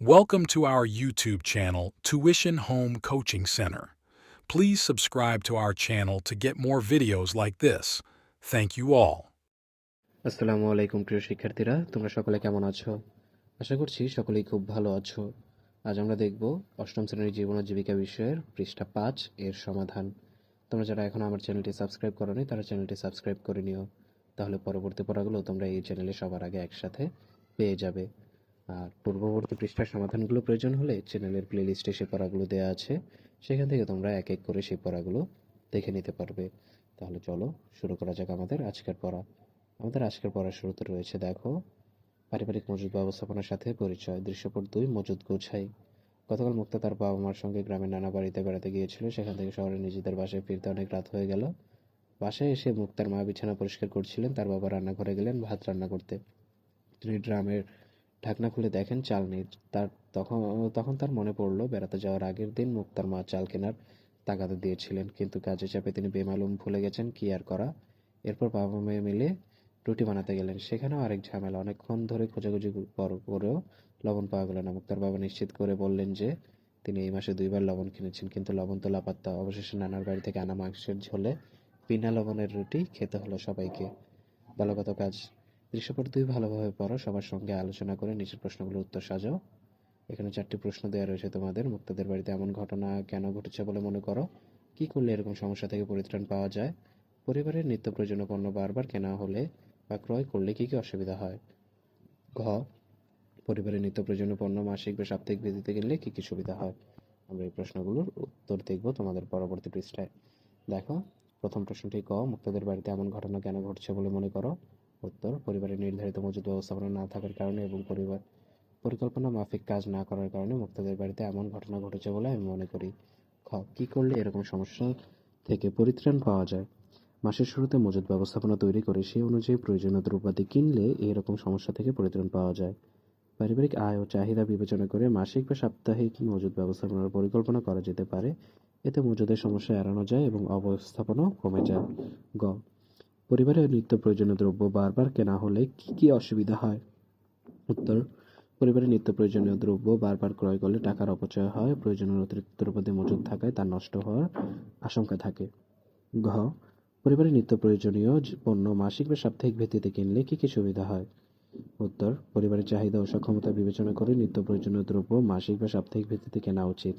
Welcome to our YouTube channel, Tuition Home Coaching Center. Please subscribe to our channel to get more videos like this. Thank you all. আসসালামু আলাইকুম প্রিয় শিক্ষার্থীরা তোমরা সকলে কেমন আছো আশা করছি সকলেই খুব ভালো আছো আজ আমরা দেখব অষ্টম শ্রেণীর জীবন ও জীবিকা বিষয়ের পৃষ্ঠা পাঁচ এর সমাধান তোমরা যারা এখন আমার চ্যানেলটি সাবস্ক্রাইব করোনি তারা চ্যানেলটি সাবস্ক্রাইব করে নিও তাহলে পরবর্তী পড়াগুলো তোমরা এই চ্যানেলে সবার আগে একসাথে পেয়ে যাবে আর পূর্ববর্তী পৃষ্ঠার সমাধানগুলো প্রয়োজন হলে চ্যানেলের প্লেলিস্টে সেই পড়াগুলো দেওয়া আছে। সেখান থেকে তোমরা এক এক করে সেই পড়াগুলো দেখে নিতে পারবে। তাহলে চলো শুরু করা যাক আমাদের আজকের পড়া। আমাদের আজকের পড়ার শুরুতে রয়েছে, দেখো, পারিবারিক মজুদ ব্যবস্থাপনার সাথে পরিচয়। দৃশ্যপট দুই মজুদ গোছাই। গতকাল মুক্তা তার বাবা মার সঙ্গে গ্রামের নানা বাড়িতে বেড়াতে গিয়েছিল। সেখান থেকে শহরে নিজেদের বাসায় ফিরতে অনেক রাত হয়ে গেল। বাসায় এসে মুক্তার মা বিছানা পরিষ্কার করছিলেন। তার বাবা রান্নাঘরে গেলেন, ভাত রান্না করতে। তিনি ড্রামের ঢাকনা খুলে দেখেন চাল নেই। তার তখন তখন তার মনে পড়ল, বেড়াতে যাওয়ার আগের দিন মুক্তার মা চাল কেনার তাগাদা দিয়েছিলেন, কিন্তু কাজে চাপে তিনি বেমালুম ভুলে গেছেন কি আর করা। এরপর বাবা মেয়ে মিলে রুটি বানাতে গেলেন। সেখানেও আরেক ঝামেলা, অনেকক্ষণ ধরে খোঁজাখুঁজি করেও লবণ পাওয়া গেল না। মুক্তার বাবা নিশ্চিত করে বললেন যে, তিনি এই মাসে দুইবার লবণ কিনেছেন, কিন্তু লবণ তো লাপাত্তা। অবশেষে নানার বাড়ি থেকে আনা মাংসের ঝোলে বিনা লবণের রুটি খেতে হলো সবাইকে। দলগত কাজ দৃশ্যপট দুই ভালোভাবে পড়ো, সবার সঙ্গে আলোচনা করে নিচের প্রশ্নগুলোর উত্তর সাজাও। এখানে চারটি প্রশ্ন দেওয়া রয়েছে তোমাদের। মুক্তাদের বাড়িতে এমন ঘটনা কেন ঘটেছে বলে মনে করো? কি করলে এরকম সমস্যা থেকে পরিত্রাণ পাওয়া যায়? পরিবারের নিত্য প্রয়োজনীয় পণ্য বারবার কেনা হলে বা ক্রয় করলে কি কি অসুবিধা হয়? ঘ, পরিবারের নিত্য প্রয়োজনীয় পণ্য মাসিক বা সাপ্তাহিক ভিত্তিতে কিনলে কি কি সুবিধা হয়? আমরা এই প্রশ্নগুলোর উত্তর দেখব তোমাদের পরবর্তী পৃষ্ঠায়। দেখো, প্রথম প্রশ্নটি ক, মুক্তাদের বাড়িতে এমন ঘটনা কেন ঘটছে বলে মনে করো? উত্তর, পরিবারের নির্ধারিত মজুদ ব্যবস্থাপনা না থাকার কারণে এবং পরিবার পরিকল্পনা মাফিক কাজ না করার কারণে মুক্তাদের বাড়িতে এমন ঘটনা ঘটেছে বলে আমি মনে করি। খ, কি করলে এরকম সমস্যা থেকে পরিত্রাণ পাওয়া যায়? মাসের শুরুতে মজুদ ব্যবস্থাপনা তৈরি করে সেই অনুযায়ী প্রয়োজনীয় দ্রব্যাদি কিনলে এরকম সমস্যা থেকে পরিত্রাণ পাওয়া যায়। পারিবারিক আয় ও চাহিদা বিবেচনা করে মাসিক বা সাপ্তাহিক মজুদ ব্যবস্থাপনার পরিকল্পনা করা যেতে পারে। এতে মজুদের সমস্যা এড়ানো যায় এবং অবস্থাপনাও কমে যায়। গ পরিবারের নিত্য প্রয়োজনীয় দ্রব্য বারবার কেনা হলে কি কি অসুবিধা হয়? উত্তর, পরিবারের নিত্য প্রয়োজনীয় দ্রব্য বারবার ক্রয় করলে টাকার অপচয় হয়, প্রয়োজনীয় অতিরিক্ত দ্রব্যাদি মজুদ থাকায় তা নষ্ট হওয়ার আশঙ্কা থাকে। ঘ, পরিবারের নিত্য প্রয়োজনীয় পণ্য মাসিক বা সাপ্তাহিক ভিত্তিতে কিনলে কি কি সুবিধা হয়? উত্তর, পরিবারের চাহিদা ও সক্ষমতা বিবেচনা করে নিত্য প্রয়োজনীয় দ্রব্য মাসিক বা সাপ্তাহিক ভিত্তিতে কেনা উচিত।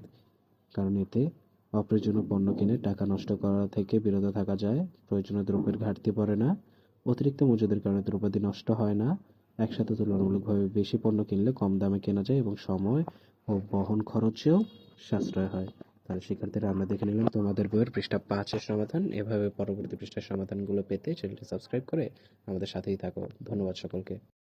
কারণ এতে অপ্রয়োজনীয় পণ্য কিনে টাকা নষ্ট করা থেকে বিরত থাকা যায়। প্রয়োজনীয় দ্রব্যের ঘাটতি পড়ে না। অতিরিক্ত মজুদের কারণে দ্রব্যাদি নষ্ট হয় না। একসাথে তুলনামূলকভাবে বেশি পণ্য কিনলে কম দামে কেনা যায় এবং সময় ও বহন খরচেও সাশ্রয় হয়। তাহলে শিক্ষার্থীরা, আমরা দেখে নিলাম তোমাদের বইয়ের পৃষ্ঠা পাঁচের সমাধান। এভাবে পরবর্তী পৃষ্ঠার সমাধানগুলো পেতে চ্যানেলটি সাবস্ক্রাইব করে আমাদের সাথেই থাকো। ধন্যবাদ সকলকে।